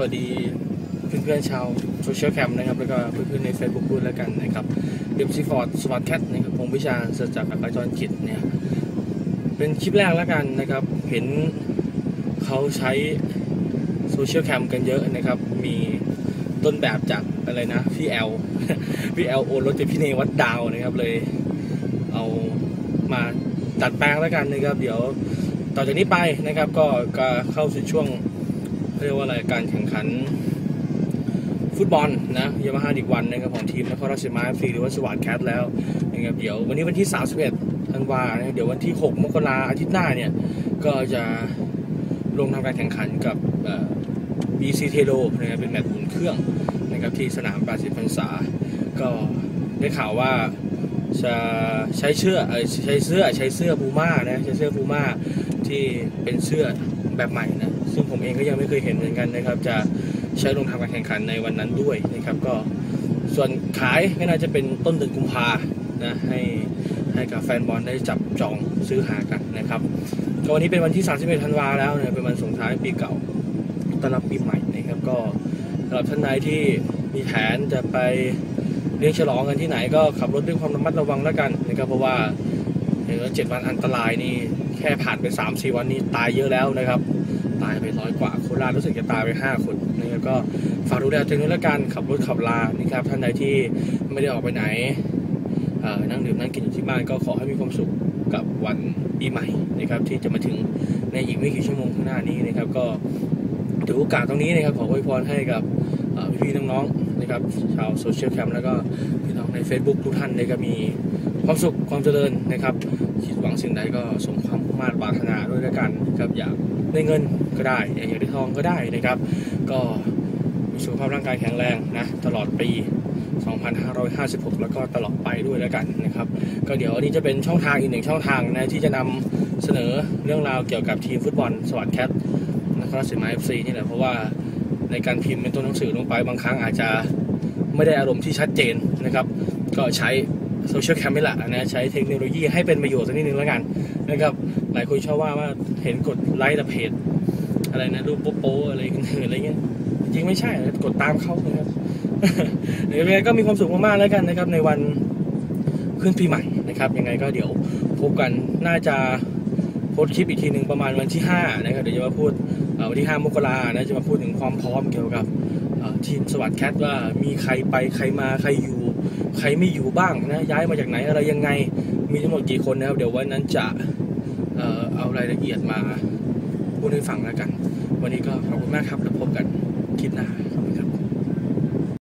สวัสดีเพื่อนๆชาวโซเชียลแคมป์นะครับ แล้วก็เพื่อนๆใน Facebook ด้วยแล้วกันนะครับเดมซีฟอร์ดสวัสดแคทนะครับผมวิชาเสจากอักจรจิตเนี่ย เป็นคลิปแรกแล้วกันนะครับ เห็นเขาใช้โซเชียลแคมกันเยอะนะครับ มีต้นแบบจากอะไรนะ พี่แอล พี่แอลโอนรถจากพี่เนวัดดาวนะครับเลย เอามาตัดแปลงแล้วกันนะครับ เดี๋ยวต่อจากนี้ไปนะครับ ก็ก็เข้าสู่ช่วง เรียกว่าอะไรการแข่งขันฟุตบอลนะยามาฮ่าดิกวันนะครับของทีมนครราชสีมาฟรีหรือว่าสวัสดแคทแล้วนะครับเดี๋ยววันนี้วันที่ 31ธันวาเดี๋ยววันที่ 6 มกราอาทิตย์หน้าเนี่ยก็จะลงทำการแข่งขันกับเอ่อ BC t e l o นะครับเป็นแมตช์อุ่นเครื่องนะครับที่สนาม80พรรษา ก็ได้ข่าวว่าจะใช้เสื้อใช้เสื้อใช้เสื้อพูม่านะใช้เสื้อพูม่าที่เป็นเสื้อแบบใหม่นะ ซึ่งผมเองก็ยังไม่เคยเห็นเหมือนกันนะครับ จะใช้ลงทำการแข่งขันในวันนั้นด้วยนะครับ ก็ส่วนขายก็น่าจะเป็นต้นเดือนกุมภานะให้ให้กับแฟนบอลได้จับจองซื้อหากันนะครับก็วันนี้เป็นวันที่ 31 ธันวาแล้วนะเป็นวันส่งท้ายปีเก่าต้อนรับปีใหม่นะครับก็สำหรับท่านใดที่มีแผนจะไปเลี้ยงฉลองกันที่ไหนก็ขับรถด้วยความระมัดระวังแล้วกันนะครับเพราะว่าเห็นว่าเจ็ดวันอันตรายนี่แค่ผ่านไป3าสี่วันนี้ตายเยอะแล้วนะครับ ตายไปร้อยกว่าโคราชรู้สึกจะตายไป 5 คนนะครับก็ฝากดูแลตัวเองด้วยละกันขับรถขับลานะครับท่านใดที่ไม่ได้ออกไปไหนเอ่อนั่งดื่มนั่งกินอยู่ที่บ้านก็ขอให้มีความสุขกับวันปีใหม่นะครับที่จะมาถึงในอีกไม่กี่ชั่วโมงข้างหน้านี้นะครับ ก็ถือโอกาสตรงนี้นะครับขออวยพรให้กับพี่ๆน้องๆ นะครับ ชาวโซเชียลแคมป์แล้วก็พี่น้องใน Facebook ทุกท่านนะครับมีความสุขความเจริญนะครับคิดหวังสิ่งใดก็สมความมุ่งมา่ปรารถนาด้วยแล้วกันนะครับอยากได้เงินก็ได้อยากได้ทองก็ได้นะครับ ก็มีสุขภาพร่างกายแข็งแรงนะตลอดปี 2556 แล้วก็ตลอดไปด้วยแล้วกันนะครับ ก็เดี๋ยวอันนี้จะเป็นช่องทางอีกหนึ่งช่องทางนะที่จะนำเสนอเรื่องราวเกี่ยวกับทีมฟุตบอลสวัสดแคทนครราชสีมาเอฟซีนี่แหละเพราะว่า ในการพิมพ์เป็นตัวหนังสือลงไปบางครั้งอาจจะไม่ได้อารมณ์ที่ชัดเจนนะครับ ก็ใช้โซเชียลแคมไม่ละนะใช้เทคโนโลยีให้เป็นประโยชน์สักนิดนึงแล้วกันนะครับ หลายคนชอบว่าว่าเห็นกดไลค์แต่เพจอะไรนะรูปโป๊ะๆอะไรกันอะไรเงี้ยจริงไม่ใช่กดตามเขานะครับเดี๋ยวยังไงก็มีความสุขมากๆแล้วกันนะครับในวันขึ้นปีใหม่นะครับ ยังไงก็เดี๋ยวพบกันน่าจะ พสต์คลิปอีกทีหนึ่งประมาณวันที่5นะครับเดี๋ยวจะมาพูดวันที่ 5 มกรานะจะมาพูดถึงความพร้อมเกี่ยวกับทีมสวัสดแคทว่ามีใครไปใครมาใครอยู่ ใครไม่อยู่บ้างนะย้ายมาจากไหนอะไรยังไงมีทั้งหมดกี่คนนะครับเดี๋ยววันนั้นจะเอารายละเอียดมาพูดให้ฟังแล้วกัน วันนี้ก็ขอบคุณมากครับแล้วพบกันคลิปหน้า